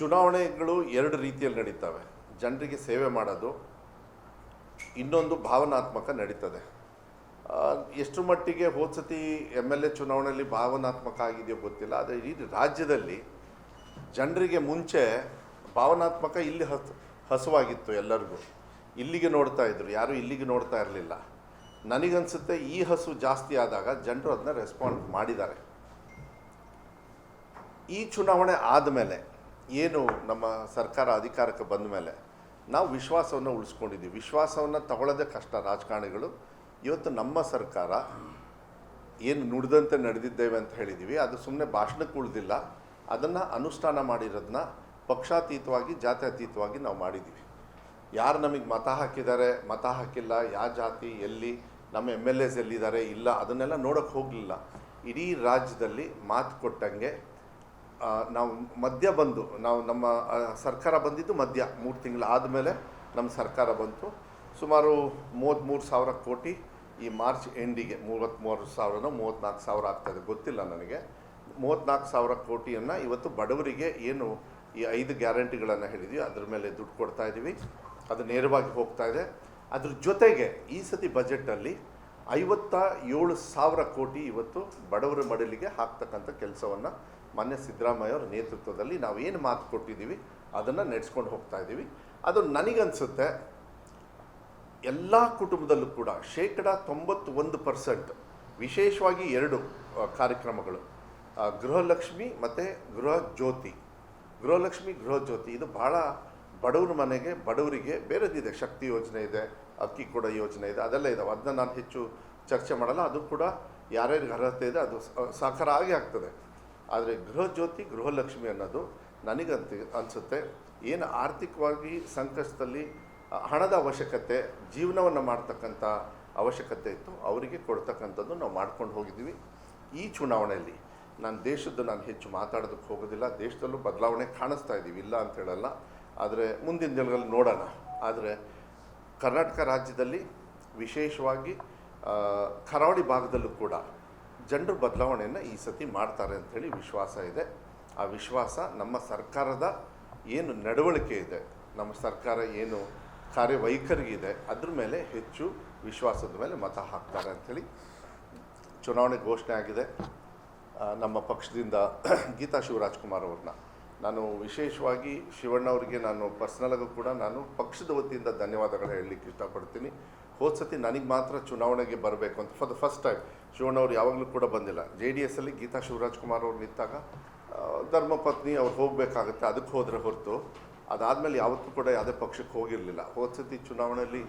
ಚುನಾವಣೆಗಳು ಎರಡು ರೀತಿಯಲ್ಲಿ ನಡೀತವೆ. ಜನರಿಗೆ ಸೇವೆ ಮಾಡೋದು, ಇನ್ನೊಂದು ಭಾವನಾತ್ಮಕ ನಡೀತದೆ. ಎಷ್ಟು ಮಟ್ಟಿಗೆ ಹೋದ ಸತಿ ಎಂ ಎಲ್ ಎ ಚುನಾವಣೆಯಲ್ಲಿ ಭಾವನಾತ್ಮಕ ಆಗಿದೆಯೋ ಗೊತ್ತಿಲ್ಲ. ಆದರೆ ಇಡೀ ರಾಜ್ಯದಲ್ಲಿ ಜನರಿಗೆ ಮುಂಚೆ ಭಾವನಾತ್ಮಕ ಇಲ್ಲಿ ಹಸ್, ಹಸುವಾಗಿತ್ತು ಎಲ್ಲರಿಗೂ. ಇಲ್ಲಿಗೆ ನೋಡ್ತಾ ಇದ್ರು. ಯಾರು ಇಲ್ಲಿಗೆ ನೋಡ್ತಾ ಇರಲಿಲ್ಲ. ನನಗನ್ಸುತ್ತೆ ಈ ಹಸು ಜಾಸ್ತಿ ಆದಾಗ ಜನರು ಅದನ್ನ ರೆಸ್ಪಾಂಡ್ ಮಾಡಿದ್ದಾರೆ. ಈ ಚುನಾವಣೆ ಆದಮೇಲೆ ಏನು ನಮ್ಮ ಸರ್ಕಾರ ಅಧಿಕಾರಕ್ಕೆ ಬಂದ ಮೇಲೆ ನಾವು ವಿಶ್ವಾಸವನ್ನು ಉಳಿಸ್ಕೊಂಡಿದ್ದೀವಿ. ವಿಶ್ವಾಸವನ್ನು ತಗೊಳ್ಳೋದೇ ಕಷ್ಟ ರಾಜಕಾರಣಿಗಳು. ಇವತ್ತು ನಮ್ಮ ಸರ್ಕಾರ ಏನು ನುಡಿದಂತೆ ನಡೆದಿದ್ದೇವೆ ಅಂತ ಹೇಳಿದ್ದೀವಿ. ಅದು ಸುಮ್ಮನೆ ಭಾಷಣಕ್ಕೆ ಉಳಿದಿಲ್ಲ. ಅದನ್ನು ಅನುಷ್ಠಾನ ಮಾಡಿರೋದನ್ನ ಪಕ್ಷಾತೀತವಾಗಿ, ಜಾತ್ಯತೀತವಾಗಿ ನಾವು ಮಾಡಿದ್ದೀವಿ. ಯಾರು ನಮಗೆ ಮತ ಹಾಕಿದ್ದಾರೆ, ಮತ ಹಾಕಿಲ್ಲ, ಯಾವ ಜಾತಿ, ಎಲ್ಲಿ, ನಮ್ಮ ಎಂ ಎಲ್ ಎಸ್ ಎಲ್ಲಿದ್ದಾರೆ, ಇಲ್ಲ, ಅದನ್ನೆಲ್ಲ ನೋಡೋಕ್ಕೆ ಹೋಗಲಿಲ್ಲ. ಇಡೀ ರಾಜ್ಯದಲ್ಲಿ ಮಾತು ಕೊಟ್ಟಂಗೆ ನಾವು ಮಧ್ಯ ಬಂದು, ನಾವು ನಮ್ಮ ಸರ್ಕಾರ ಬಂದಿದ್ದು ಮಧ್ಯ ಮೂರು ತಿಂಗಳು ಆದಮೇಲೆ ನಮ್ಮ ಸರ್ಕಾರ ಬಂತು. ಸುಮಾರು ಮೂವತ್ತ್ಮೂರು ಸಾವಿರ ಕೋಟಿ ಈ ಮಾರ್ಚ್ ಎಂಡಿಗೆ ಮೂವತ್ತ್ಮೂರು ಸಾವಿರನೋ ಮೂವತ್ತ್ನಾಲ್ಕು ಸಾವಿರ ಆಗ್ತದೆ, ಗೊತ್ತಿಲ್ಲ ನನಗೆ. ಮೂವತ್ತ್ನಾಲ್ಕು ಸಾವಿರ ಕೋಟಿಯನ್ನು ಇವತ್ತು ಬಡವರಿಗೆ ಏನು ಈ ಐದು ಗ್ಯಾರಂಟಿಗಳನ್ನು ಹೇಳಿದ್ವಿ, ಅದ್ರ ಮೇಲೆ ದುಡ್ಡು ಕೊಡ್ತಾ ಇದ್ದೀವಿ ಅದು ನೇರವಾಗಿ ಹೋಗ್ತಾ ಇದೆ. ಅದ್ರ ಜೊತೆಗೆ ಈ ಸತಿ ಬಜೆಟಲ್ಲಿ ಐವತ್ತ ಏಳು ಸಾವಿರ ಕೋಟಿ ಇವತ್ತು ಬಡವರ ಮಡಲಿಗೆ ಹಾಕ್ತಕ್ಕಂಥ ಕೆಲಸವನ್ನು ಮೊನ್ನೆ ಸಿದ್ದರಾಮಯ್ಯ ಅವರ ನೇತೃತ್ವದಲ್ಲಿ ನಾವು ಏನು ಮಾತು ಕೊಟ್ಟಿದ್ದೀವಿ, ಅದನ್ನು ನಡೆಸ್ಕೊಂಡು ಹೋಗ್ತಾ ಇದ್ದೀವಿ. ಅದು ನನಗನ್ಸುತ್ತೆ, ಎಲ್ಲ ಕುಟುಂಬದಲ್ಲೂ ಕೂಡ ಶೇಕಡ ತೊಂಬತ್ತು ಒಂದು ಪರ್ಸೆಂಟ್, ವಿಶೇಷವಾಗಿ ಎರಡು ಕಾರ್ಯಕ್ರಮಗಳು ಗೃಹಲಕ್ಷ್ಮಿ ಮತ್ತು ಗೃಹ ಜ್ಯೋತಿ. ಗೃಹಲಕ್ಷ್ಮಿ, ಗೃಹ ಜ್ಯೋತಿ, ಇದು ಭಾಳ ಬಡವ್ರ ಮನೆಗೆ, ಬಡವರಿಗೆ ಬೇರೆದಿದೆ, ಶಕ್ತಿ ಯೋಜನೆ ಇದೆ, ಅಕ್ಕಿ ಕೂಡ ಯೋಜನೆ ಇದೆ, ಅದೆಲ್ಲ ಇದಾವೆ. ಅದನ್ನ ನಾನು ಹೆಚ್ಚು ಚರ್ಚೆ ಮಾಡಲ್ಲ, ಅದು ಕೂಡ ಯಾರ್ಯಾರಿಗೆ ಅರ್ಹತೆ ಇದೆ, ಅದು ಸಾಕಾರ ಆಗೇ ಆಗ್ತದೆ. ಆದರೆ ಗೃಹಜ್ಯೋತಿ ಗೃಹಲಕ್ಷ್ಮಿ ಅನ್ನೋದು ನನಗಂತ ಅನಿಸುತ್ತೆ. ಏನು ಆರ್ಥಿಕವಾಗಿ ಸಂಕಷ್ಟದಲ್ಲಿ ಹಣದ ಅವಶ್ಯಕತೆ, ಜೀವನವನ್ನು ಮಾಡ್ತಕ್ಕಂಥ ಅವಶ್ಯಕತೆ ಇತ್ತು, ಅವರಿಗೆ ಕೊಡ್ತಕ್ಕಂಥದ್ದು ನಾವು ಮಾಡ್ಕೊಂಡು ಹೋಗಿದ್ದೀವಿ. ಈ ಚುನಾವಣೆಯಲ್ಲಿ ನಾನು ದೇಶದ್ದು ನಾನು ಹೆಚ್ಚು ಮಾತಾಡೋದಕ್ಕೆ ಹೋಗೋದಿಲ್ಲ, ದೇಶದಲ್ಲೂ ಬದಲಾವಣೆ ಕಾಣಿಸ್ತಾ ಇದ್ದೀವಿ ಇಲ್ಲ ಅಂತ ಹೇಳಲ್ಲ. ಆದರೆ ಮುಂದಿನ ದಿನಗಳಲ್ಲಿ ನೋಡೋಣ. ಆದರೆ ಕರ್ನಾಟಕ ರಾಜ್ಯದಲ್ಲಿ ವಿಶೇಷವಾಗಿ ಕರಾವಳಿ ಭಾಗದಲ್ಲೂ ಕೂಡ ಜನರು ಬದಲಾವಣೆಯನ್ನು ಈ ಸತಿ ಮಾಡ್ತಾರೆ ಅಂಥೇಳಿ ವಿಶ್ವಾಸ ಇದೆ. ಆ ವಿಶ್ವಾಸ ನಮ್ಮ ಸರ್ಕಾರದ ಏನು ನಡವಳಿಕೆ ಇದೆ, ನಮ್ಮ ಸರ್ಕಾರ ಏನು ಕಾರ್ಯವೈಖರಿಗಿದೆ, ಅದ್ರ ಮೇಲೆ ಹೆಚ್ಚು ವಿಶ್ವಾಸದ ಮೇಲೆ ಮತ ಹಾಕ್ತಾರೆ ಅಂಥೇಳಿ ಚುನಾವಣೆ ಘೋಷಣೆ ಆಗಿದೆ. ನಮ್ಮ ಪಕ್ಷದಿಂದ ಗೀತಾ ಶಿವರಾಜ್ಕುಮಾರ್ ಅವ್ರನ್ನ. ನಾನು ವಿಶೇಷವಾಗಿ ಶಿವಣ್ಣ ಅವರಿಗೆ ನಾನು ಪರ್ಸ್ನಲಾಗೂ ಕೂಡ ನಾನು ಪಕ್ಷದ ವತಿಯಿಂದ ಧನ್ಯವಾದಗಳು ಹೇಳಲಿಕ್ಕೆ ಇಷ್ಟಪಡ್ತೀನಿ. ಹೋದ ಸತಿ ನನಗೆ ಮಾತ್ರ ಚುನಾವಣೆಗೆ ಬರಬೇಕು ಅಂತ for the first time Shivanna ಅವರು ಯಾವಾಗಲೂ ಕೂಡ ಬಂದಿಲ್ಲ. ಜೆ ಡಿ ಎಸ್ಸಲ್ಲಿ ಗೀತಾ ಶಿವರಾಜ್ಕುಮಾರ್ ಅವ್ರು ನಿಂತಾಗ ಧರ್ಮಪತ್ನಿ ಅವ್ರು ಹೋಗಬೇಕಾಗತ್ತೆ, ಅದಕ್ಕೆ ಹೋದರೆ ಹೊರತು. ಅದಾದಮೇಲೆ ಯಾವತ್ತೂ ಕೂಡ ಯಾವುದೇ ಪಕ್ಷಕ್ಕೆ ಹೋಗಿರಲಿಲ್ಲ. ಹೋದ ಸತಿ ಚುನಾವಣೆಯಲ್ಲಿ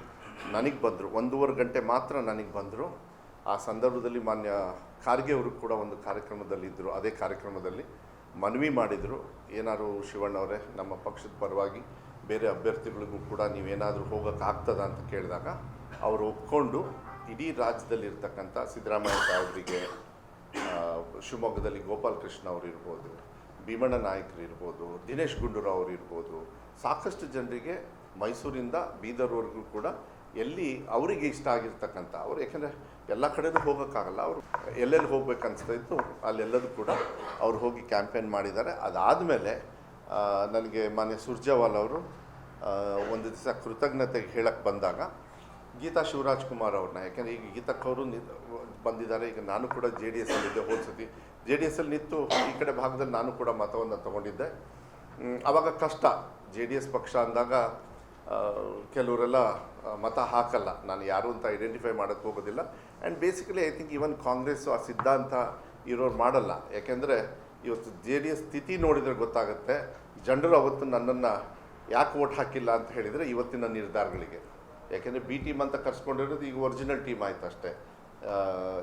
ನನಗೆ ಬಂದರು, ಒಂದೂವರೆ ಗಂಟೆ ಮಾತ್ರ ನನಗೆ ಬಂದರು. ಆ ಸಂದರ್ಭದಲ್ಲಿ ಮಾನ್ಯ ಖಾರ್ಗೆ ಅವರು ಕೂಡ ಒಂದು ಕಾರ್ಯಕ್ರಮದಲ್ಲಿ ಇದ್ದರು ಅದೇ ಕಾರ್ಯಕ್ರಮದಲ್ಲಿ ಮನವಿ ಮಾಡಿದರು. ಏನಾದ್ರು ಶಿವಣ್ಣವರೇ ನಮ್ಮ ಪಕ್ಷದ ಪರವಾಗಿ ಬೇರೆ ಅಭ್ಯರ್ಥಿಗಳಿಗೂ ಕೂಡ ನೀವೇನಾದರೂ ಹೋಗೋಕ್ಕಾಗ್ತದ ಅಂತ ಕೇಳಿದಾಗ ಅವರು ಒಪ್ಕೊಂಡು ಇಡೀ ರಾಜ್ಯದಲ್ಲಿ ಇರ್ತಕ್ಕಂಥ ಸಿದ್ದರಾಮಯ್ಯ ಸಾಹೇಬರಿಗೆ ಶಿವಮೊಗ್ಗದಲ್ಲಿ ಗೋಪಾಲ್ ಕೃಷ್ಣ ಅವರು ಇರ್ಬೋದು, ಭೀಮಣ್ಣ ನಾಯಕರು ಇರ್ಬೋದು, ದಿನೇಶ್ ಗುಂಡೂರಾವ್ ಅವರು ಇರ್ಬೋದು, ಸಾಕಷ್ಟು ಜನರಿಗೆ ಮೈಸೂರಿಂದ, ಬೀದರ್ವರೆಗೂ ಕೂಡ ಎಲ್ಲಿ ಅವರಿಗೆ ಇಷ್ಟ ಆಗಿರ್ತಕ್ಕಂಥ ಅವರು, ಯಾಕೆಂದರೆ ಎಲ್ಲ ಕಡೆನೂ ಹೋಗೋಕ್ಕಾಗಲ್ಲ, ಅವರು ಎಲ್ಲೆಲ್ಲಿ ಹೋಗ್ಬೇಕು ಅನಿಸ್ತಾ ಇತ್ತು ಅಲ್ಲೆಲ್ಲದೂ ಕೂಡ ಅವ್ರು ಹೋಗಿ ಕ್ಯಾಂಪೇನ್ ಮಾಡಿದ್ದಾರೆ. ಅದಾದಮೇಲೆ ನನಗೆ ಮಾನ್ಯ ಸುರ್ಜೇವಾಲ್ ಅವರು ಒಂದು ದಿವಸ ಕೃತಜ್ಞತೆಗೆ ಹೇಳಕ್ಕೆ ಬಂದಾಗ ಗೀತಾ ಶಿವರಾಜ್ ಕುಮಾರ್ ಅವ್ರನ್ನ, ಯಾಕೆಂದರೆ ಈಗ ಗೀತಕ್ಕವರು ನಿ ಬಂದಿದ್ದಾರೆ, ಈಗ ನಾನು ಕೂಡ ಜೆ ಡಿ ಎಸ್ ಅಲ್ಲಿದ್ದೆ ಹೋದ ಸತಿ. ಜೆ ಡಿ ಎಸ್ಸಲ್ಲಿ ನಿಂತು ಈ ಕಡೆ ಭಾಗದಲ್ಲಿ ನಾನು ಕೂಡ ಮತವನ್ನು ತಗೊಂಡಿದ್ದೆ. ಆವಾಗ ಕಷ್ಟ. ಜೆ ಡಿ ಎಸ್ ಪಕ್ಷ ಅಂದಾಗ ಕೆಲವರೆಲ್ಲ ಮತ ಹಾಕಲ್ಲ. ನಾನು ಯಾರು ಅಂತ ಐಡೆಂಟಿಫೈ ಮಾಡೋಕ್ಕೆ ಹೋಗೋದಿಲ್ಲ. And basically I think even Congress ಆ ಸಿದ್ಧಾಂತ ಇರೋರು ಮಾಡಲ್ಲ. ಯಾಕೆಂದರೆ ಇವತ್ತು ಜೆ ಡಿ ಎಸ್ ಸ್ಥಿತಿ ನೋಡಿದರೆ ಗೊತ್ತಾಗುತ್ತೆ. ಜನರು ಅವತ್ತು ನನ್ನನ್ನು ಯಾಕೆ ಓಟ್ ಹಾಕಿಲ್ಲ ಅಂತ ಹೇಳಿದರೆ ಇವತ್ತಿನ ನಿರ್ಧಾರಗಳಿಗೆ. ಯಾಕೆಂದರೆ ಬಿ ಟೀಮ್ ಅಂತ ಕರ್ಸ್ಕೊಂಡಿರೋದು ಈಗ ಒರಿಜಿನಲ್ ಟೀಮ್ ಆಯ್ತು ಅಷ್ಟೇ.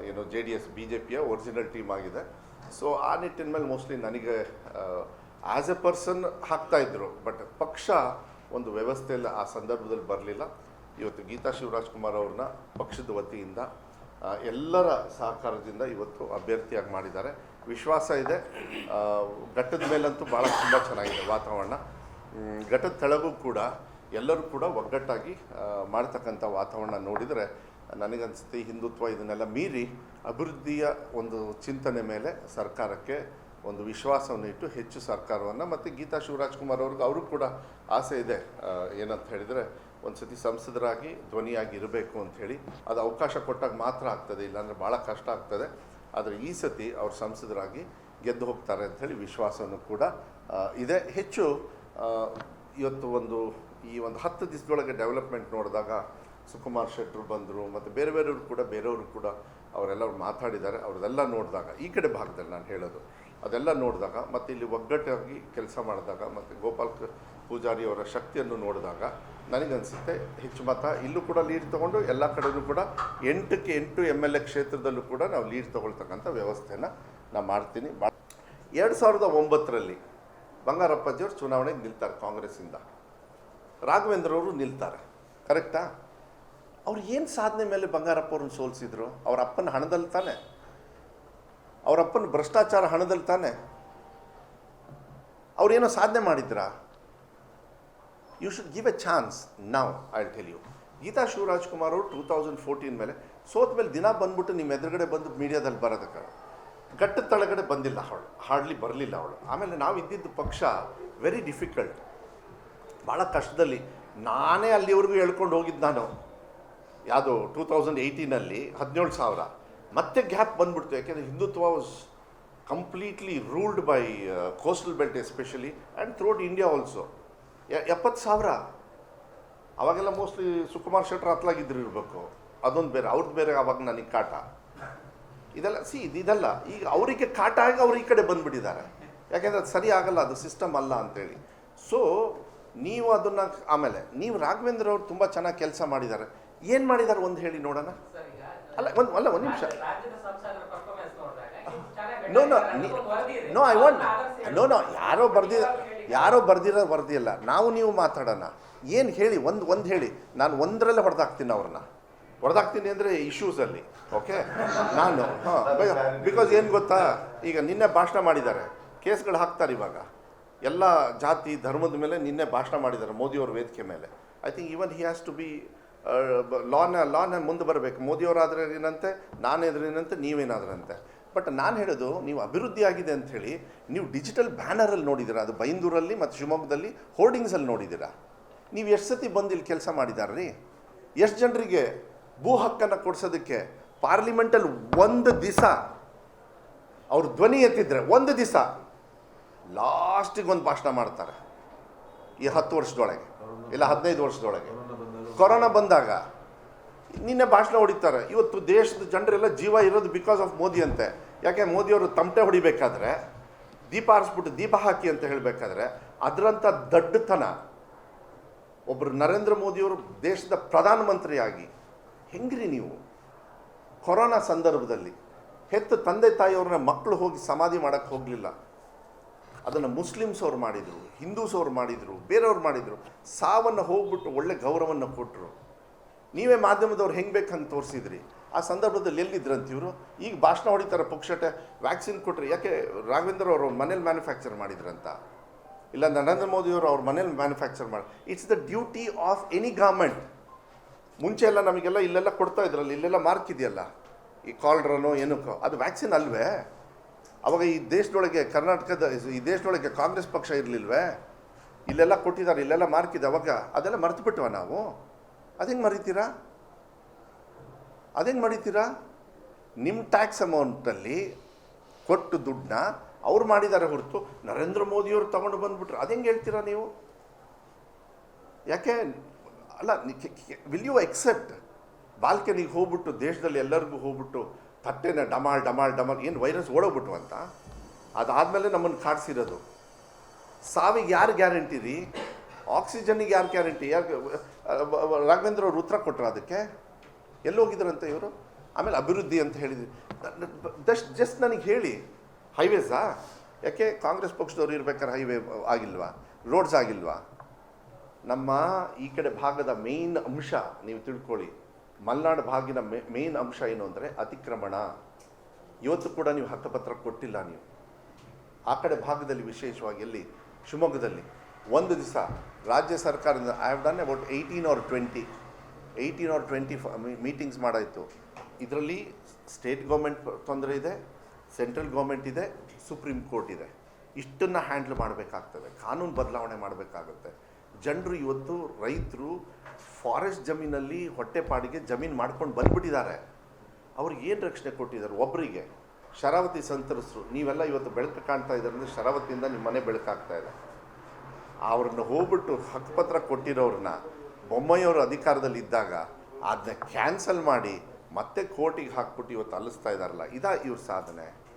ಏನು J D S, B J ಪಿಯ ಒರಿಜಿನಲ್ ಟೀಮ್ ಆಗಿದೆ. ಸೊ, ಆ ನಿಟ್ಟಿನ ಮೇಲೆ ಮೋಸ್ಟ್ಲಿ ನನಗೆ ಆ್ಯಸ್ ಎ ಪರ್ಸನ್ ಹಾಕ್ತಾಯಿದ್ರು ಬಟ್ ಪಕ್ಷ ಒಂದು ವ್ಯವಸ್ಥೆಯಲ್ಲಿ ಆ ಸಂದರ್ಭದಲ್ಲಿ ಬರಲಿಲ್ಲ. ಇವತ್ತು ಗೀತಾ ಶಿವರಾಜ್ ಕುಮಾರ್ ಅವ್ರನ್ನ ಪಕ್ಷದ ವತಿಯಿಂದ ಎಲ್ಲರ ಸಹಕಾರದಿಂದ ಇವತ್ತು ಅಭ್ಯರ್ಥಿಯಾಗಿ ಮಾಡಿದ್ದಾರೆ. ವಿಶ್ವಾಸ ಇದೆ. ಘಟ್ಟದ ಮೇಲಂತೂ ಭಾಳ ತುಂಬ ಚೆನ್ನಾಗಿದೆ ವಾತಾವರಣ. ಘಟ್ಟದ ತೆಳಗೂ ಕೂಡ ಎಲ್ಲರೂ ಕೂಡ ಒಗ್ಗಟ್ಟಾಗಿ ಮಾಡ್ತಕ್ಕಂಥ ವಾತಾವರಣ ನೋಡಿದರೆ ನನಗನ್ಸುತ್ತೆ ಹಿಂದುತ್ವ ಇದನ್ನೆಲ್ಲ ಮೀರಿ ಅಭಿವೃದ್ಧಿಯ ಒಂದು ಚಿಂತನೆ ಮೇಲೆ ಸರ್ಕಾರಕ್ಕೆ ಒಂದು ವಿಶ್ವಾಸವನ್ನು ಇಟ್ಟು ಹೆಚ್ಚು ಸರ್ಕಾರವನ್ನು ಮತ್ತು ಗೀತಾ ಶಿವರಾಜ್ಕುಮಾರ್ ಅವ್ರಿಗೆ ಅವರು ಕೂಡ ಆಸೆ ಇದೆ. ಏನಂತ ಹೇಳಿದರೆ ಒಂದು ಸತಿ ಸಂಸದರಾಗಿ ಧ್ವನಿಯಾಗಿ ಇರಬೇಕು ಅಂಥೇಳಿ ಅದು ಅವಕಾಶ ಕೊಟ್ಟಾಗ ಮಾತ್ರ ಆಗ್ತದೆ, ಇಲ್ಲಾಂದರೆ ಭಾಳ ಕಷ್ಟ ಆಗ್ತದೆ. ಆದರೆ ಈ ಸತಿ ಅವರು ಸಂಸದರಾಗಿ ಗೆದ್ದು ಹೋಗ್ತಾರೆ ಅಂಥೇಳಿ ವಿಶ್ವಾಸವನ್ನು ಕೂಡ ಇದೆ. ಹೆಚ್ಚು ಇವತ್ತು ಒಂದು, ಈ ಒಂದು ಹತ್ತು ದಿವಸದೊಳಗೆ ಡೆವಲಪ್ಮೆಂಟ್ ನೋಡಿದಾಗ ಸುಕುಮಾರ್ ಶೆಟ್ಟರು ಬಂದರು, ಮತ್ತು ಬೇರೆ ಬೇರೆಯವರು ಕೂಡ ಬೇರೆಯವರು ಕೂಡ ಅವರೆಲ್ಲರೂ ಮಾತಾಡಿದ್ದಾರೆ. ಅವ್ರದೆಲ್ಲ ನೋಡಿದಾಗ, ಈ ಕಡೆ ಭಾಗದಲ್ಲಿ ನಾನು ಹೇಳೋದು, ಅದೆಲ್ಲ ನೋಡಿದಾಗ, ಮತ್ತು ಇಲ್ಲಿ ಒಗ್ಗಟ್ಟಾಗಿ ಕೆಲಸ ಮಾಡಿದಾಗ, ಮತ್ತು ಗೋಪಾಲ್ ಪೂಜಾರಿ ಅವರ ಶಕ್ತಿಯನ್ನು ನೋಡಿದಾಗ ನನಗನ್ಸುತ್ತೆ, ಹೆಚ್ಚು ಮತ ಇಲ್ಲೂ ಕೂಡ ಲೀಡ್ ತಗೊಂಡು ಎಲ್ಲ ಕಡೆಯೂ ಕೂಡ ಎಂಟಕ್ಕೆ ಎಂಟು ಎಂ ಎಲ್ ಎ ಕ್ಷೇತ್ರದಲ್ಲೂ ಕೂಡ ನಾವು ಲೀಡ್ ತೊಗೊಳ್ತಕ್ಕಂಥ ವ್ಯವಸ್ಥೆನ ನಾನು ಮಾಡ್ತೀನಿ. ಎರಡು ಸಾವಿರದ ಒಂಬತ್ತರಲ್ಲಿ ಬಂಗಾರಪ್ಪಜಿಯವರು ಚುನಾವಣೆಗೆ ನಿಲ್ತಾರೆ ಕಾಂಗ್ರೆಸ್ಸಿಂದ. ರಾಘವೇಂದ್ರ ಅವರು ನಿಲ್ತಾರೆ. ಕರೆಕ್ಟಾ? ಅವ್ರು ಏನು ಸಾಧನೆ ಮೇಲೆ ಬಂಗಾರಪ್ಪ ಅವ್ರನ್ನ ಸೋಲಿಸಿದ್ರು? ಅವ್ರ ಅಪ್ಪನ ಹಣದಲ್ಲಿ ತಾನೆ. ಅವರಪ್ಪನ ಭ್ರಷ್ಟಾಚಾರ ಹಣದಲ್ಲಿ ತಾನೆ. ಅವ್ರೇನೋ ಸಾಧನೆ ಮಾಡಿದ್ರಾ? You should give a chance ನಾವು I tell you Geeta Shivaraj Kumar ಅವರು ಟೂ ತೌಸಂಡ್ ಫೋರ್ಟೀನ್ ಮೇಲೆ ಸೋತ ಮೇಲೆ ದಿನ ಬಂದ್ಬಿಟ್ಟು ನಿಮ್ಮ ಎದುರುಗಡೆ ಬಂದು ಮೀಡಿಯಾದಲ್ಲಿ ಬರೋದಕ್ಕೆ ಗಟ್ಟದ ತಳಗಡೆ ಬಂದಿಲ್ಲ ಅವಳು. ಹಾರ್ಡ್ಲಿ ಬರಲಿಲ್ಲ ಅವಳು. ಆಮೇಲೆ ನಾವು ಇದ್ದಿದ್ದು ಪಕ್ಷ ವೆರಿ ಡಿಫಿಕಲ್ಟ್ ಭಾಳ ಕಷ್ಟದಲ್ಲಿ ನಾನೇ ಅಲ್ಲಿವರೆಗೂ ಹೇಳ್ಕೊಂಡು ಹೋಗಿದ್ದು ನಾನು. ಯಾವುದು ಟೂ ತೌಸಂಡ್ ಏಯ್ಟೀನಲ್ಲಿ ಹದಿನೇಳು ಸಾವಿರ. ಮತ್ತೆ ಗ್ಯಾಪ್ ಬಂದ್ಬಿಡ್ತು. ಯಾಕೆಂದರೆ Hindutva was completely ruled by coastal belt especially and throughout India also ಎಪ್ಪತ್ತು ಸಾವಿರ. ಅವಾಗೆಲ್ಲ ಮೋಸ್ಟ್ಲಿ ಸುಕುಮಾರ್ ಶೆಟ್ಟರ್ ಹತ್ಲಾಗಿದ್ರು ಇರಬೇಕು. ಅದೊಂದು ಬೇರೆ ಅವ್ರದ್ದು ಬೇರೆ ಅವಾಗ ನನಗೆ ಕಾಟ. ಇದೆಲ್ಲ ಸಿ ಇದೆಲ್ಲ. ಈಗ ಅವರಿಗೆ ಕಾಟ ಆಗಿ ಅವ್ರು ಈ ಕಡೆ ಬಂದುಬಿಟ್ಟಿದ್ದಾರೆ. ಯಾಕೆಂದರೆ ಅದು ಸರಿ ಆಗಲ್ಲ ಅದು ಸಿಸ್ಟಮ್ ಅಲ್ಲ ಅಂತೇಳಿ. ಸೊ ನೀವು ಅದನ್ನು ಆಮೇಲೆ ನೀವು ರಾಘವೇಂದ್ರ ಅವರು ತುಂಬ ಚೆನ್ನಾಗಿ ಕೆಲಸ ಮಾಡಿದ್ದಾರೆ. ಏನು ಮಾಡಿದ್ದಾರೆ ಒಂದು ಹೇಳಿ ನೋಡೋಣ? ಅಲ್ಲ ಒಂದು ಅಲ್ಲ ಒಂದು ನಿಮಿಷ. No no. No I want no no. ಯಾರೋ ಬರ್ದಿರ ಹೇಳಿ. ಯಾರೋ ಬರ್ದಿರೋ ಬರ್ದಿಲ್ಲ ನಾವು ನೀವು ಮಾತಾಡೋಣ. ಏನು ಹೇಳಿ? ಒಂದು ಒಂದು ಹೇಳಿ. ನಾನು ಒಂದರಲ್ಲೇ ಹೊಡೆದಾಕ್ತೀನಿ ಅವ್ರನ್ನ. ಹೊಡೆದಾಕ್ತೀನಿ ಅಂದರೆ ಇಶ್ಯೂಸಲ್ಲಿ ಓಕೆ ನಾನು, ಹಾಂ ಬಿಕಾಸ್ ಏನು ಗೊತ್ತಾ? ಈಗ ನಿನ್ನೆ ಭಾಷಣ ಮಾಡಿದ್ದಾರೆ. ಕೇಸ್ಗಳು ಹಾಕ್ತಾರೆ ಇವಾಗ. ಎಲ್ಲ ಜಾತಿ, ಧರ್ಮದ ಮೇಲೆ ನಿನ್ನೆ ಭಾಷಣ ಮಾಡಿದ್ದಾರೆ ಮೋದಿಯವ್ರ ವೇದಿಕೆ ಮೇಲೆ. I think even he has to be ಲಾನ ಲಾನ ಮುಂದೆ ಬರಬೇಕು. ಮೋದಿಯವರಾದ್ರೆ ಏನಂತೆ? ನಾನೇದ್ರೇನಂತೆ? ನೀವೇನಾದ್ರಂತೆ? ಬಟ್ ನಾನು ಹೇಳೋದು ನೀವು ಅಭಿವೃದ್ಧಿ ಆಗಿದೆ ಹೇಳಿ ನೀವು ಡಿಜಿಟಲ್ ಬ್ಯಾನರಲ್ಲಿ ನೋಡಿದ್ದೀರಾ? ಅದು ಬೈಂದೂರಲ್ಲಿ ಮತ್ತು ಶಿವಮೊಗ್ಗದಲ್ಲಿ ಹೋರ್ಡಿಂಗ್ಸಲ್ಲಿ ನೋಡಿದ್ದೀರಾ? ನೀವು ಎಷ್ಟು ಸತಿ ಬಂದು ಇಲ್ಲಿ ಕೆಲಸ ಮಾಡಿದಾರ್ರಿ? ಎಷ್ಟು ಜನರಿಗೆ ಭೂ ಹಕ್ಕನ್ನು ಕೊಡ್ಸೋದಕ್ಕೆ ಪಾರ್ಲಿಮೆಂಟಲ್ಲಿ ಒಂದು ದಿವಸ ಅವ್ರ ಧ್ವನಿ ಎತ್ತಿದ್ರೆ ಒಂದು ದಿವಸ ಲಾಸ್ಟಿಗೆ ಒಂದು ಭಾಷಣ ಮಾಡ್ತಾರೆ. ಈ ಹತ್ತು ವರ್ಷದೊಳಗೆ, ಇಲ್ಲ ಹದಿನೈದು ವರ್ಷದೊಳಗೆ. ಕೊರೋನಾ ಬಂದಾಗ ನಿನ್ನೆ ಭಾಷಣ ಹೊಡಿತಾರೆ. ಇವತ್ತು ದೇಶದ ಜನರೆಲ್ಲ ಜೀವ ಇರೋದು ಬಿಕಾಸ್ ಆಫ್ ಮೋದಿ ಅಂತೆ. ಯಾಕೆ ಮೋದಿಯವರು ತಮಟೆ ಹೊಡಿಬೇಕಾದ್ರೆ, ದೀಪ ಆರಿಸ್ಬಿಟ್ಟು ದೀಪ ಹಾಕಿ ಅಂತ ಹೇಳಬೇಕಾದ್ರೆ ಅದರಂಥ ದಡ್ಡತನ ಒಬ್ಬರು ನರೇಂದ್ರ ಮೋದಿಯವರು ದೇಶದ ಪ್ರಧಾನಮಂತ್ರಿಯಾಗಿ. ಹೆಂಗ್ರಿ ನೀವು? ಕೊರೋನಾ ಸಂದರ್ಭದಲ್ಲಿ ಹೆತ್ತು ತಂದೆ ತಾಯಿಯವ್ರನ್ನ ಮಕ್ಕಳು ಹೋಗಿ ಸಮಾಧಿ ಮಾಡೋಕ್ಕೆ ಹೋಗಲಿಲ್ಲ. ಅದನ್ನು ಮುಸ್ಲಿಮ್ಸ್ ಅವ್ರು ಮಾಡಿದರು, ಹಿಂದೂಸ್ ಅವ್ರು ಮಾಡಿದರು, ಬೇರೆಯವ್ರು ಮಾಡಿದರು. ಸಾವನ್ನು ಹೋಗ್ಬಿಟ್ಟು ಒಳ್ಳೆ ಗೌರವವನ್ನು ಕೊಟ್ಟರು ನೀವೇ ಮಾಧ್ಯಮದವ್ರು ಹೆಂಗೆ ಬೇಕು ಹಂಗೆ ತೋರಿಸಿದ್ರಿ. ಆ ಸಂದರ್ಭದಲ್ಲಿ ಎಲ್ಲಿದ್ರಂತ ಇವರು? ಈಗ ಭಾಷಣ ಹೊಡಿತಾರೆ ಪುಕ್ಷಟೆ ವ್ಯಾಕ್ಸಿನ್ ಕೊಟ್ಟರೆ ಯಾಕೆ ರಾಘವೇಂದ್ರ ಅವರು ಅವ್ರ ಮನೇಲಿ ಮ್ಯಾನುಫ್ಯಾಕ್ಚರ್ ಮಾಡಿದ್ರಂತ? ಇಲ್ಲ ನರೇಂದ್ರ ಮೋದಿಯವರು ಅವ್ರ ಮನೇಲಿ ಮ್ಯಾನುಫ್ಯಾಕ್ಚರ್ ಮಾಡಿ it's the duty of any government ಮುಂಚೆ ಎಲ್ಲ ನಮಗೆಲ್ಲ ಇಲ್ಲೆಲ್ಲ ಕೊಡ್ತಾ ಇದ್ರಲ್ಲ, ಇಲ್ಲೆಲ್ಲ ಮಾರ್ಕ್ ಇದೆಯಲ್ಲ? ಈ ಕಾಲ್ಡ್ರನೋ ಏನಕ್ಕೋ, ಅದು ವ್ಯಾಕ್ಸಿನ್ ಅಲ್ವೇ? ಅವಾಗ ಈ ದೇಶದೊಳಗೆ ಕರ್ನಾಟಕದ, ಈ ದೇಶದೊಳಗೆ ಕಾಂಗ್ರೆಸ್ ಪಕ್ಷ ಇರಲಿಲ್ವೇ? ಇಲ್ಲೆಲ್ಲ ಕೊಟ್ಟಿದ್ದಾರೆ ಇಲ್ಲೆಲ್ಲ ಮಾರ್ಕ್ ಇದೆ, ಅವಾಗ ಅದೆಲ್ಲ ಮರ್ತು ಬಿಟ್ಟವ ನಾವು? ಅದೇಂಗೆ ಮರಿತೀರಾ ಅದೇಂಗೆ ಮರಿತೀರಾ ನಿಮ್ಮ ಟ್ಯಾಕ್ಸ್ ಅಮೌಂಟಲ್ಲಿ ಕೊಟ್ಟು ದುಡ್ಡನ್ನ ಅವ್ರು ಮಾಡಿದ್ದಾರೆ ಹೊರತು ನರೇಂದ್ರ ಮೋದಿಯವರು ತಗೊಂಡು ಬಂದ್ಬಿಟ್ರು. ಅದೇಂಗೆ ಹೇಳ್ತೀರಾ ನೀವು? ಯಾಕೆ? ಅಲ್ಲ ವಿಲ್ ಯು ಎಕ್ಸೆಪ್ಟ್ ಬಾಲ್ಕನಿಗೆ ಹೋಗ್ಬಿಟ್ಟು ದೇಶದಲ್ಲಿ ಎಲ್ಲರಿಗೂ ಹೋಗ್ಬಿಟ್ಟು ತಟ್ಟೆನ ಡಮಾಲ್ ಡಮಾಲ್ ಡಮಾಲ್ ಏನು ವೈರಸ್ ಓಡೋಗ್ಬಿಟ್ಟು ಅಂತ? ಅದಾದಮೇಲೆ ನಮ್ಮನ್ನು ಕಾಡ್ಸಿರೋದು. ಸಾವಿಗೆ ಯಾರು ಗ್ಯಾರಂಟಿ ರೀ? ಆಕ್ಸಿಜನ್ನಿಗೆ ಯಾರು ಗ್ಯಾರಂಟಿ? ಯಾಕೆ ರಾಘವೇಂದ್ರ ಅವರು ಉತ್ತರ ಕೊಟ್ಟರು ಅದಕ್ಕೆ? ಎಲ್ಲಿ ಹೋಗಿದ್ರಂತೆ ಇವರು? ಆಮೇಲೆ ಅಭಿವೃದ್ಧಿ ಅಂತ ಹೇಳಿದ್ವಿ ಜಸ್ಟ್ ಜಸ್ಟ್ ನನಗೆ ಹೇಳಿ. ಹೈವೇಸಾ? ಯಾಕೆ ಕಾಂಗ್ರೆಸ್ ಪಕ್ಷದವ್ರು ಇರ್ಬೇಕಾದ್ರೆ ಹೈವೇ ಆಗಿಲ್ವಾ? ರೋಡ್ಸ್ ಆಗಿಲ್ವಾ? ನಮ್ಮ ಈ ಕಡೆ ಭಾಗದ ಮೇನ್ ಅಂಶ ನೀವು ತಿಳ್ಕೊಳ್ಳಿ. ಮಲೆನಾಡು ಭಾಗಿನ ಮೇನ್ ಅಂಶ ಏನು ಅಂದರೆ ಅತಿಕ್ರಮಣ. ಇವತ್ತು ಕೂಡ ನೀವು ಹಕ್ಕಪತ್ರ ಕೊಟ್ಟಿಲ್ಲ ನೀವು. ಆ ಕಡೆ ಭಾಗದಲ್ಲಿ ವಿಶೇಷವಾಗಿ ಎಲ್ಲಿ? ಶಿವಮೊಗ್ಗದಲ್ಲಿ. ಒಂದು ದಿವಸ ರಾಜ್ಯ ಸರ್ಕಾರದಿಂದ I have done about eighteen or twenty eighteen or twenty meetings ಮಾಡಾಯಿತು. ಇದರಲ್ಲಿ ಸ್ಟೇಟ್ ಗೌರ್ಮೆಂಟ್ ತೊಂದರೆ ಇದೆ ಸೆಂಟ್ರಲ್ ಗೌರ್ಮೆಂಟ್ ಇದೆ ಸುಪ್ರೀಂ ಕೋರ್ಟ್ ಇದೆ. ಇಷ್ಟನ್ನು ಹ್ಯಾಂಡ್ಲ್ ಮಾಡಬೇಕಾಗ್ತದೆ, ಕಾನೂನು ಬದಲಾವಣೆ ಮಾಡಬೇಕಾಗುತ್ತೆ. ಜನರು ಇವತ್ತು ರೈತರು ಫಾರೆಸ್ಟ್ ಜಮೀನಲ್ಲಿ ಹೊಟ್ಟೆಪಾಡಿಗೆ ಜಮೀನು ಮಾಡ್ಕೊಂಡು ಬಂದ್ಬಿಟ್ಟಿದ್ದಾರೆ. ಅವ್ರಿಗೆ ಏನು ರಕ್ಷಣೆ ಕೊಟ್ಟಿದ್ದಾರೆ? ಒಬ್ಬರಿಗೆ ಶರಾವತಿ ಸಂತ್ರಸ್ತರು ನೀವೆಲ್ಲ ಇವತ್ತು ಬೆಳಕು ಕಾಣ್ತಾ ಇದ್ದಾರೆ ಅಂದರೆ ಶರಾವತಿಯಿಂದ ನಿಮ್ಮ ಮನೆ ಬೆಳಕಾಗ್ತಾ ಇದೆ. ಅವ್ರನ್ನ ಹೋಗ್ಬಿಟ್ಟು ಹಕ್ಕುಪತ್ರ ಕೊಟ್ಟಿರೋರನ್ನ ಬೊಮ್ಮಾಯಿಯವರು ಅಧಿಕಾರದಲ್ಲಿ ಇದ್ದಾಗ ಅದನ್ನ ಕ್ಯಾನ್ಸಲ್ ಮಾಡಿ ಮತ್ತೆ ಕೋರ್ಟಿಗೆ ಹಾಕ್ಬಿಟ್ಟು ಇವತ್ತು ಅಲಿಸ್ತಾ ಇದ್ದಾರಲ್ಲ ಇದಾ ಇವ್ರ ಸಾಧನೆ?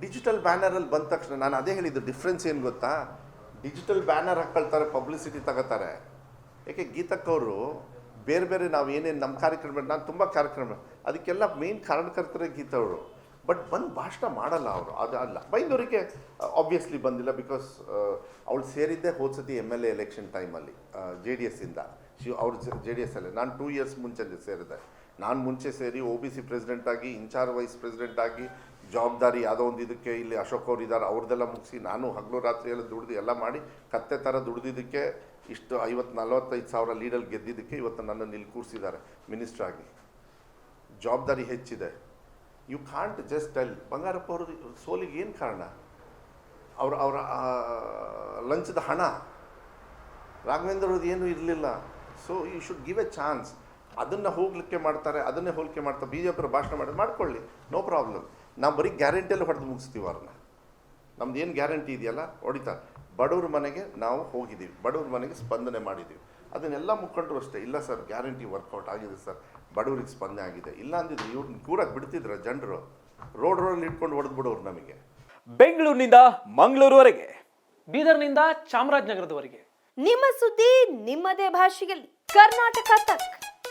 ಡಿಜಿಟಲ್ ಬ್ಯಾನರಲ್ಲಿ ಬಂದ ತಕ್ಷಣ ನಾನು ಅದೇ ಹೇಳಿದ್ದು ಡಿಫ್ರೆನ್ಸ್ ಏನು ಗೊತ್ತಾ? ಡಿಜಿಟಲ್ ಬ್ಯಾನರ್ ಹಾಕೊಳ್ತಾರೆ ಪಬ್ಲಿಸಿಟಿ ತಗೋತಾರೆ. ಯಾಕೆ ಗೀತಕ್ಕವರು ಬೇರೆ ಬೇರೆ ನಾವು ಏನೇನು ನಮ್ಮ ಕಾರ್ಯಕ್ರಮ, ನಾನು ತುಂಬ ಕಾರ್ಯಕ್ರಮ, ಅದಕ್ಕೆಲ್ಲ ಮೇನ್ ಕಾರಣಕರ್ತರೇ ಗೀತವರು. ಬಟ್ ಬಂದು ಭಾಷಣ ಮಾಡಲ್ಲ ಅವರು. ಅದು ಅಲ್ಲ. ಬೈಂದೂರಿಗೆ ಆಬ್ವಿಯಸ್ಲಿ ಬಂದಿಲ್ಲ ಬಿಕಾಸ್ ಅವಳು ಸೇರಿದ್ದೆ ಹೋದ ಸತಿ ಎಂ ಎಲ್ ಎ ಎಲೆಕ್ಷನ್ ಟೈಮಲ್ಲಿ ಜೆ ಡಿ ಎಸ್ಸಿಂದ ಶಿವ್ ಅವ್ರ ಜೆ ಡಿ ಎಸ್ ಅಲ್ಲೇ. ನಾನು ಟೂ ಇಯರ್ಸ್ ಮುಂಚೆ ಸೇರಿದೆ ನಾನು ಮುಂಚೆ ಸೇರಿ ಓ ಬಿ ಸಿ ಪ್ರೆಸಿಡೆಂಟ್ ಆಗಿ ಇನ್ಚಾರ್ಜ್ ವೈಸ್ ಪ್ರೆಸಿಡೆಂಟ್ ಆಗಿ, ಜವಾಬ್ದಾರಿ ಯಾವುದೋ ಒಂದು ಇದಕ್ಕೆ ಇಲ್ಲಿ ಅಶೋಕ್ ಅವ್ರು ಇದ್ದಾರೆ ಅವ್ರದ್ದೆಲ್ಲ ಮುಗಿಸಿ ನಾನು ಹಗಲು ರಾತ್ರಿ ಎಲ್ಲ ದುಡ್ದು ಎಲ್ಲ ಮಾಡಿ, ಕತ್ತೆ ಥರ ದುಡ್ದಿದ್ದಕ್ಕೆ ಇಷ್ಟು ಐವತ್ತು ನಲವತ್ತೈದು ಸಾವಿರ ಲೀಡಲ್ಲಿ ಗೆದ್ದಿದ್ದಕ್ಕೆ ಇವತ್ತು ನನ್ನನ್ನು ಇಲ್ಲಿ ಕೂರಿಸಿದ್ದಾರೆ ಮಿನಿಸ್ಟ್ರಾಗಿ ಜವಾಬ್ದಾರಿ ಹೆಚ್ಚಿದೆ. You can't just tell Bangarappa ಅವರು ಸೋಲಿಗೆ ಏನು ಕಾರಣ? ಅವ್ರ, ಅವರ ಲಂಚದ ಹಣ. ರಾಘವೇಂದ್ರ ಅವ್ರದ್ದು ಏನೂ ಇರಲಿಲ್ಲ. So you should give a chance ಅದನ್ನು ಹೋಗ್ಲಿಕ್ಕೆ ಮಾಡ್ತಾರೆ, ಅದನ್ನೇ ಹೋಲಿಕೆ ಮಾಡ್ತಾರೆ. ಬಿ ಜೆ ಪಿ ಭಾಷಣ ಮಾಡಿ, ಮಾಡ್ಕೊಳ್ಳಿ. ನೋ ಪ್ರಾಬ್ಲಮ್ ನಾವು ಬರೀ ಗ್ಯಾರಂಟಿಯಲ್ಲಿ ಹೊಡೆದು ಮುಗಿಸ್ತೀವಿ ಅವ್ರನ್ನ. ನಮ್ದು ಏನು ಗ್ಯಾರಂಟಿ ಇದೆಯಲ್ಲ? ಹೊಡಿತಾರೆ. ಬಡವ್ರ ಮನೆಗೆ ನಾವು ಹೋಗಿದ್ದೀವಿ. ಬಡವ್ರ ಮನೆಗೆ ಸ್ಪಂದನೆ ಮಾಡಿದ್ದೀವಿ. ಅದನ್ನೆಲ್ಲ ಮುಖಂಡರು ಅಷ್ಟೇ. ಇಲ್ಲ ಸರ್ ಗ್ಯಾರಂಟಿ ವರ್ಕೌಟ್ ಆಗಿದೆ ಸರ್. ಬಡವ್ರಿಗೆ ಸ್ಪಂದನೆ ಆಗಿದೆ. ಇಲ್ಲ ಅಂದಿದ್ರೆ ಇವ್ರನ್ನ ಕೂರಕ್ಕೆ ಬಿಡ್ತಿದ್ರ ಜನರು. ರೋಡ್ ರೋಡಲ್ಲಿ ಇಟ್ಕೊಂಡು ಹೊಡೆದು ಬಿಡೋರು ನಮಗೆ. ಬೆಂಗಳೂರಿನಿಂದ ಮಂಗಳೂರುವರೆಗೆ ಬೀದರ್ನಿಂದ ಚಾಮರಾಜನಗರದವರೆಗೆ. ನಿಮ್ಮ ಸುದ್ದಿ ನಿಮ್ಮದೇ ಭಾಷೆಯಲ್ಲಿ. ಕರ್ನಾಟಕ ತಕ್.